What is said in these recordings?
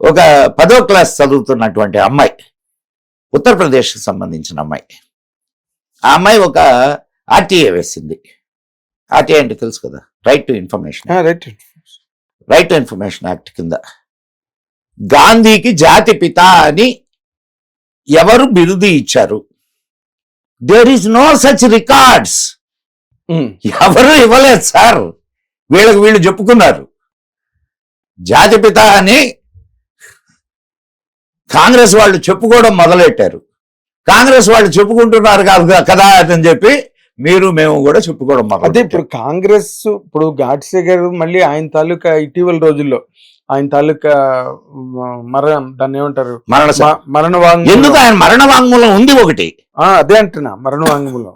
ఒక పదో క్లాస్ చదువుతున్నటువంటి అమ్మాయి ఉత్తరప్రదేశ్కి సంబంధించిన అమ్మాయి. ఆ అమ్మాయి ఒక ఆర్టీఏ వేసింది. ఆర్టీఏ అంటే తెలుసు కదా right to information right right to information act కింద. గాంధీకి జాతి పిత అని ఎవరు బిరుదు ఇచ్చారు? There is no such records ఎవరు ఇవ్వలేదు సార్ వీళ్ళకి వీళ్ళు చెప్పుకున్నారు. జాతిపిత అని కాంగ్రెస్ వాళ్ళు చెప్పుకోవడం మొదలెట్టారు. కాంగ్రెస్ వాళ్ళు చెప్పుకుంటున్నారు కాదు కదా అని చెప్పి మీరు మేము కూడా చెప్పుకోవడం అదే ఇప్పుడు కాంగ్రెస్ ఇప్పుడు గాడ్సే గారు మళ్ళీ ఆయన తాలూకా ఇటీవల రోజుల్లో ఆయన తాలూకా మరణం దాన్ని ఏమంటారు? మరణ మరణ వాంగ్మూలం ఎందుకు ఆయన మరణ వాంగ్మూలం ఉంది ఒకటి? అదే అంటున్నా మరణ వాంగ్మూలం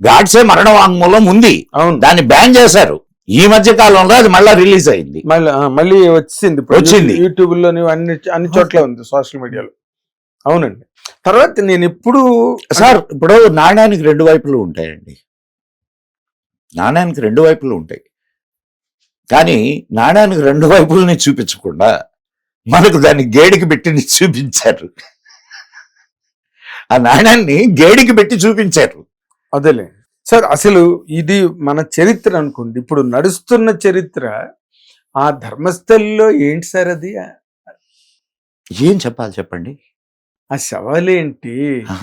గాడ్సే మరణ వాంగ్మూలం ఉంది. అవును. దాన్ని బ్యాన్ చేశారు. ఈ మధ్య కాలంలో అది మళ్ళా రిలీజ్ అయింది. మళ్ళీ వచ్చింది వచ్చింది. యూట్యూబ్లోని అన్ని అన్ని చోట్ల ఉంది సోషల్ మీడియాలో. అవునండి. తర్వాత నేను ఎప్పుడు సార్ ఇప్పుడు నాణ్యానికి రెండు వైపులు ఉంటాయండి. నాణ్యానికి రెండు వైపులు ఉంటాయి. కానీ నాణ్యానికి రెండు వైపులని చూపించకుండా మనకు దాన్ని గేడికి పెట్టి చూపించారు. ఆ నాణ్యాన్ని గేడికి పెట్టి చూపించారు. అదేలే. సార్ అసలు ఇది మన చరిత్ర అనుకోండి. ఇప్పుడు నడుస్తున్న చరిత్ర ఆ ధర్మస్థల్లో ఏంటి సార్ అది? ఏం చెప్పాలి చెప్పండి? ఆ శవాలేంటి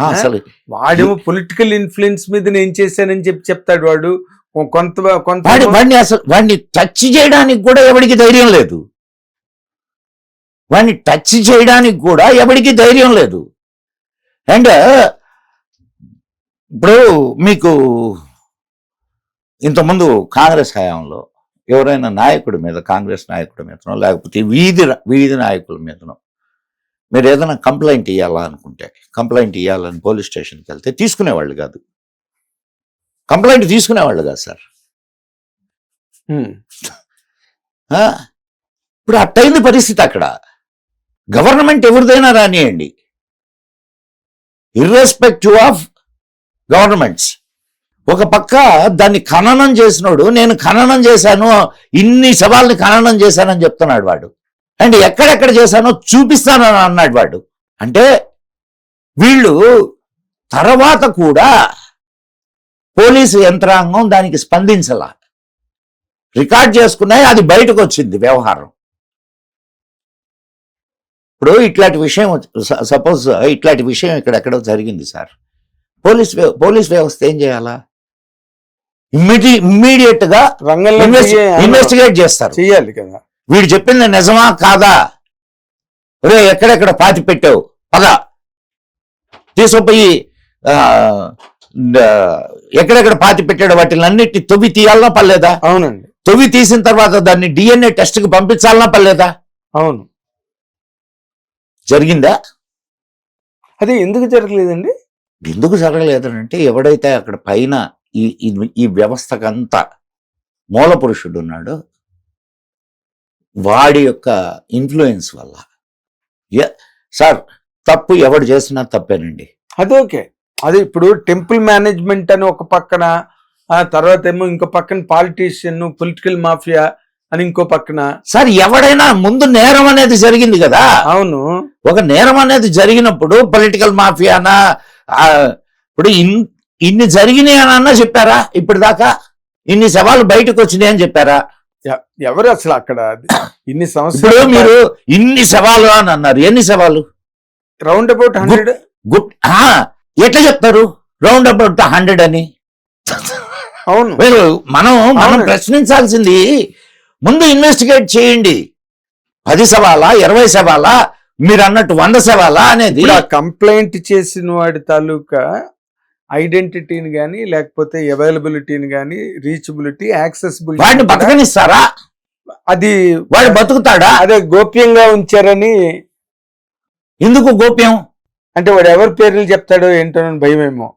అసలు వాడేమో పొలిటికల్ ఇన్ఫ్లుయెన్స్ మీద నేను చేశానని చెప్పి చెప్తాడు వాడు. కొంత కొంత వాడి వాడిని అసలు వాడిని టచ్ చేయడానికి కూడా ఎవడికి ధైర్యం లేదు. వాడిని టచ్ చేయడానికి కూడా ఎవడికి ధైర్యం లేదు. అండ్ ఇప్పుడు మీకు ఇంతకుముందు కాంగ్రెస్ హయాంలో ఎవరైనా నాయకుడి మీద కాంగ్రెస్ నాయకుడి మీదనో లేకపోతే వీధి వీధి నాయకుల మీదనో మీరు ఏదైనా కంప్లైంట్ ఇవ్వాలా అనుకుంటే కంప్లైంట్ ఇవ్వాలని పోలీస్ స్టేషన్కి వెళ్తే తీసుకునేవాళ్ళు కాదు. కంప్లైంట్ తీసుకునేవాళ్ళు కాదు సార్? ఇప్పుడు అట్టయింది పరిస్థితి అక్కడ. గవర్నమెంట్ ఎవరిదైనా రానియండి. Irrespective of governments. ఒక పక్క దాన్ని ఖననం చేసినోడు నేను ఖననం చేశాను ఇన్ని శవాల్ని ఖననం చేశానని చెప్తున్నాడు వాడు. అండ్ ఎక్కడెక్కడ చేశానో చూపిస్తానని అన్నాడు వాడు. అంటే వీళ్ళు తర్వాత కూడా పోలీసు యంత్రాంగం దానికి స్పందించాల. రికార్డ్ చేసుకున్నాయి అది బయటకు వచ్చింది వ్యవహారం. ఇప్పుడు ఇట్లాంటి విషయం సపోజ్ ఇట్లాంటి విషయం ఇక్కడ ఎక్కడో జరిగింది సార్. పోలీస్ పోలీస్ వ్యవస్థ ఏం చేయాలా? ఇమ్మీడి ఇమ్మీడియట్గా రంగంలో ఇన్వెస్టిగేట్ చేస్తారు. చెయ్యాలి కదా. వీడు చెప్పింది నిజమా కాదా? రే ఎక్కడెక్కడ పాతి పెట్టావు? పద. తీసుకుపోయి ఎక్కడెక్కడ పాతి పెట్టాడు? వాటిని అన్నిటి తొవ్వి తీయాలనా పర్లేదా? అవునండి. తొవ్వి తీసిన తర్వాత దాన్ని డిఎన్ఏ టెస్ట్కి పంపించాలనా పర్లేదా? అవును. జరిగిందా? అదే ఎందుకు జరగలేదండి? ఎందుకు జరగలేదనంటే ఎవడైతే అక్కడ పైన ఈ ఈ- వ్యవస్థకంతా మూల పురుషుడు ఉన్నాడో వాడి యొక్క ఇన్ఫ్లుయెన్స్ వల్ల. సార్ తప్పు ఎవడు చేసినా తప్పేనండి. అది ఓకే. అది ఇప్పుడు టెంపుల్ మేనేజ్మెంట్ అని ఒక పక్కన ఆ తర్వాత ఏమో ఇంకో పక్కన పాలిటీషియన్ పొలిటికల్ మాఫియా అని ఇంకో పక్కన. సార్ ఎవడైనా ముందు నేరం అనేది జరిగింది కదా? అవును. ఒక నేరం అనేది జరిగినప్పుడు పొలిటికల్ మాఫియానా ఇప్పుడు ఇన్- ఇన్ని జరిగినాయి అని అన్నా చెప్పారా? ఇప్పుడు దాకా ఇన్ని సవాళ్ళు బయటకు వచ్చినాయి అని చెప్పారా? ఎవరు అసలు అక్కడ? ఇన్ని సంవత్సరాలు మీరు ఇన్ని సవాళ్ళు అని అన్నారు. ఎన్ని సవాళ్ళు? Round about hundred. గుడ్ ఎట్లా చెప్తారు? రౌండ్ అబౌట్ హండ్రెడ్ అని. అవును. మనం మనం. ప్రశ్నించాల్సింది ముందు ఇన్వెస్టిగేట్ చేయండి. పది సవాలా ఇరవై సవాలా మీరు అన్నట్టు వంద సవాలా అనేది కంప్లైంట్ చేసిన వాడి తాలూకా ఐడెంటిటీని గానీ లేకపోతే అవైలబిలిటీని గానీ రీచబిలిటీ వాడిని యాక్సెసిబిలిటీ బతకనిస్తారా? అది వాడు బతుకుతాడా? అదే గోప్యంగా ఉంచారని ఎందుకు గోప్యం? అంటే వాడు ఎవరి పేర్లు చెప్తాడో ఏంటో భయమేమో.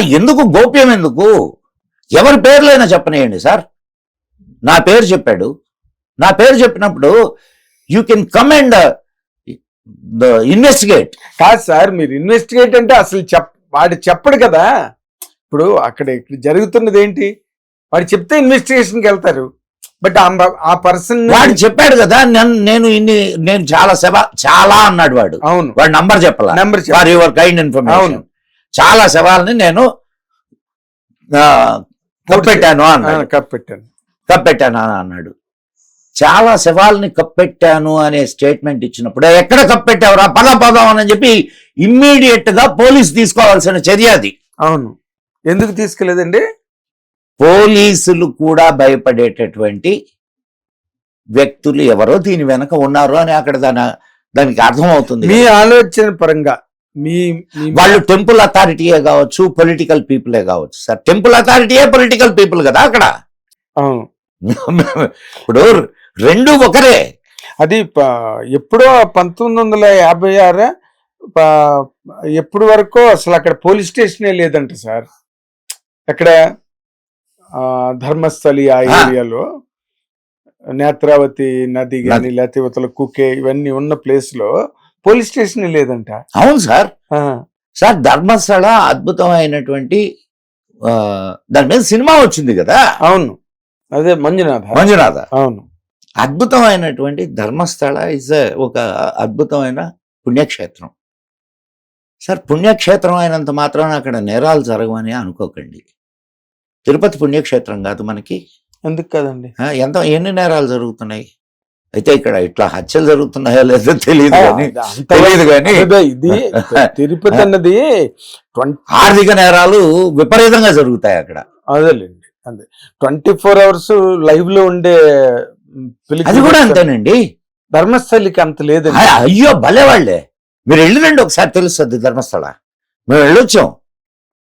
ఎందుకు గోప్యం ఎందుకు? ఎవరి పేర్లైనా చెప్పనేయండి సార్. నా పేరు చెప్పాడు. నా పేరు చెప్పినప్పుడు యూ కెన్ కమెండ్ ఇన్వెస్టిగేట్. కాదు సార్ మీరు ఇన్వెస్టిగేట్ అంటే అసలు చెప్ వాడు చెప్పడు కదా. ఇప్పుడు అక్కడ ఇక్కడ జరుగుతున్నది ఏంటి? వాడు చెప్తే ఇన్వెస్టిగేషన్కి వెళ్తారు. బట్ ఆ పర్సన్ వాడు చెప్పాడు కదా నేను ఇన్ని నేను చాలా శవ చాలా అన్నాడు వాడు. అవును. వాడు నంబర్ చెప్పాల? Number for your kind information. అవును. చాలా శవాలని నేను కప్పెట్టాను అన్నాడు. కప్పెట్టాను కప్పెట్టాను అని అన్నాడు. చాలా శవాల్ని కప్పెట్టాను అనే స్టేట్మెంట్ ఇచ్చినప్పుడు ఎక్కడ కప్పెట్టావురా? పద పదం అని చెప్పి ఇమ్మీడియట్గా పోలీస్ తీసుకోవాల్సిన చర్య అది. అవును. ఎందుకు తీసుకెళ్ళలేదండి పోలీసులు కూడా భయపడేటటువంటి వ్యక్తులు ఎవరో దీని వెనక ఉన్నారు అని అక్కడ దాని దానికి అర్థం అవుతుంది మీ ఆలోచన పరంగా మీ మీ- వాళ్ళు టెంపుల్ అథారిటీయే కావచ్చు పొలిటికల్ పీపులే కావచ్చు. సార్ టెంపుల్ అథారిటీయే పొలిటికల్ పీపుల్ కదా అక్కడ? అవును. ఇప్పుడు రెండు ఒకరే. అది ఎప్పుడో పంతొమ్మిది వందల యాభై ఆరు ఎప్పుడు వరకు అసలు అక్కడ పోలీస్ స్టేషనే లేదంట సార్. అక్కడ ధర్మస్థలి ఆ. ఏరియాలో నేత్రావతి నది కానీ లేకపోతే ఇవతల కుకే ఇవన్నీ ఉన్న ప్లేస్లో పోలీస్ స్టేషన్ లేదంట. అవును సార్. సార్ ధర్మస్థల అద్భుతమైనటువంటి దాని మీద సినిమా వచ్చింది కదా? అవును. అదే మంజునాథ. మంజునాథ. అవును. అద్భుతమైనటువంటి ధర్మస్థల ఇస్ ఒక అద్భుతమైన పుణ్యక్షేత్రం. సార్ పుణ్యక్షేత్రం అయినంత మాత్రాన అక్కడ నేరాలు జరగవని అనుకోకండి. తిరుపతి పుణ్యక్షేత్రం కాదు మనకి. ఎందుకు కదండి? ఎంత ఎన్ని నేరాలు జరుగుతున్నాయి? అయితే ఇక్కడ ఇట్లా హత్యలు జరుగుతున్నాయో లేదో తెలియదు కానీ అంత తెలియదు కానీ ఇది తిరుపతి అన్నది ఆర్థిక నేరాలు విపరీతంగా జరుగుతాయి అక్కడ. అదేలేండి అదే. ట్వంటీ ఫోర్ అవర్స్ లైవ్లో ఉండే అది కూడా అంతేనండి. ధర్మస్థలికి అంత లేదండి. ఆ, అయ్యో భలే వాళ్ళే మీరు వెళ్ళిరండి ఒకసారి తెలుస్తుంది ధర్మస్థల. మేము వెళ్ళొచ్చాం.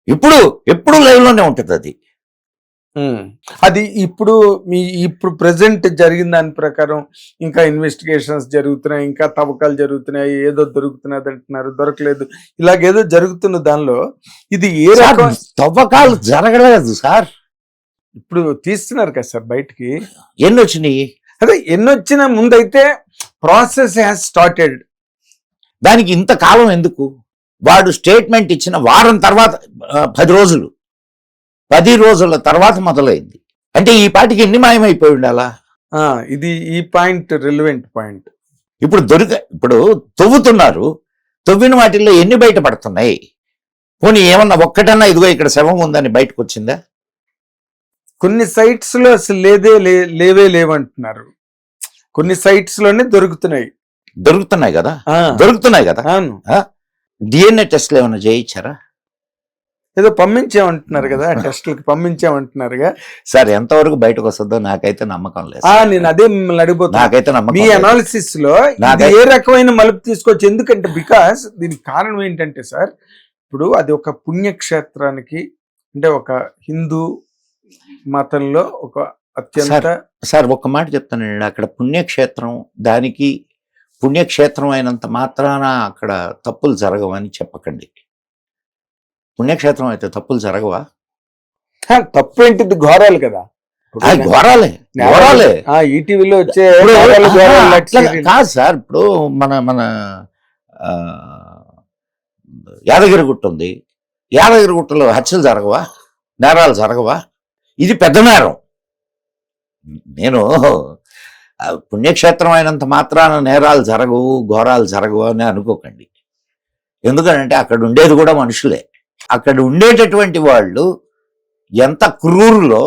ఇప్పుడు ఎప్పుడు లైవ్లోనే ఉంటుంది అది. అది ఇప్పుడు మీ ఇప్పుడు ప్రెసెంట్ జరిగిన దాని ప్రకారం ఇంకా ఇన్వెస్టిగేషన్స్ జరుగుతున్నాయి ఇంకా తవ్వకాలు జరుగుతున్నాయి ఏదో దొరుకుతున్నది అంటున్నారు దొరకలేదు. ఇలాగేదో జరుగుతున్న దానిలో ఇది ఏ రకం తవ్వకాలు జరగలేదు సార్. ఇప్పుడు తీస్తున్నారు కదా సార్ బయటికి. ఎన్ని వచ్చినాయి అదే ఎన్నొచ్చిన ముందైతే ప్రాసెస్ హ్యాస్ స్టార్టెడ్. దానికి ఇంత కాలం ఎందుకు? వాడు స్టేట్మెంట్ ఇచ్చిన వారం తర్వాత పది రోజులు. పది రోజుల తర్వాత మొదలైంది. అంటే ఈ పాటికి ఎన్ని మాయమైపోయి ఉండాలా? ఇది ఈ పాయింట్ రిలవెంట్ పాయింట్. ఇప్పుడు దొరిక ఇప్పుడు తవ్వుతున్నారు. తవ్విన వాటిల్లో ఎన్ని బయట పడుతున్నాయి పోనీ ఏమన్నా ఒక్కటన్నా ఇదిగో ఇక్కడ శవం ఉందని బయటకు వచ్చిందా కొన్ని సైట్స్లో అసలు లేదే లే- లేవే లేవంటున్నారు. కొన్ని సైట్స్లోనే దొరుకుతున్నాయి. దొరుకుతున్నాయి కదా? దొరుకుతున్నాయి కదా? డిఎన్ఏ టెస్ట్లు ఏమైనా చేయించారా? ఏదో పంపించామంటున్నారు కదా టెస్టులకి పంపించామంటున్నారుగా. సార్ ఎంతవరకు బయటకు వస్తుందో నాకైతే నమ్మకం లేదు నేను అదే మిమ్మల్ని అడిగిపోతున్నా నాకైతే నమ్మకం మీ. అనాలిసిస్లో ఏ రకమైన మలుపు తీసుకోవచ్చు? ఎందుకంటే బికాస్ దీనికి కారణం ఏంటంటే సార్ ఇప్పుడు అది ఒక పుణ్యక్షేత్రానికి అంటే ఒక హిందూ మతంలో ఒక అత్యంత సార్ ఒక్క మాట చెప్తానండి. అక్కడ పుణ్యక్షేత్రం దానికి పుణ్యక్షేత్రం అయినంత మాత్రాన అక్కడ తప్పులు జరగవని చెప్పకండి. పుణ్యక్షేత్రం అయితే తప్పులు జరగవా? తప్పు ఏంటిది? ఘోరాలు కదా. అది ఘోరాలే ఘోరాలే. ఆ ఈటీవీలో వచ్చే. కాదు సార్ ఇప్పుడు మన మన ఆ, యాదగిరిగుట్ట ఉంది. యాదగిరిగుట్టలో హత్యలు జరగవా? నేరాలు జరగవా? ఇది పెద్ద నేరం. నేను పుణ్యక్షేత్రం అయినంత మాత్రాన నేరాలు జరగవు ఘోరాలు జరగవు అని అనుకోకండి. ఎందుకంటే అక్కడ ఉండేది కూడా మనుషులే. అక్కడ ఉండేటటువంటి వాళ్ళు ఎంత క్రూరులో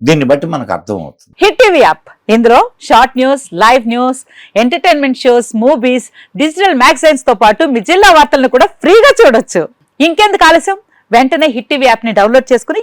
దీన్ని బట్టి మనకు అర్థమవుతుంది. Hit TV app. ఇందులో short news live news entertainment shows movies digital మ్యాగజైన్స్తో పాటు మీ జిల్లా వార్తలను కూడా ఫ్రీగా చూడొచ్చు. ఇంకెందుకు ఆలస్యం? వెంటనే హిట్ టీవీ యాప్ని డౌన్లోడ్ చేసుకుని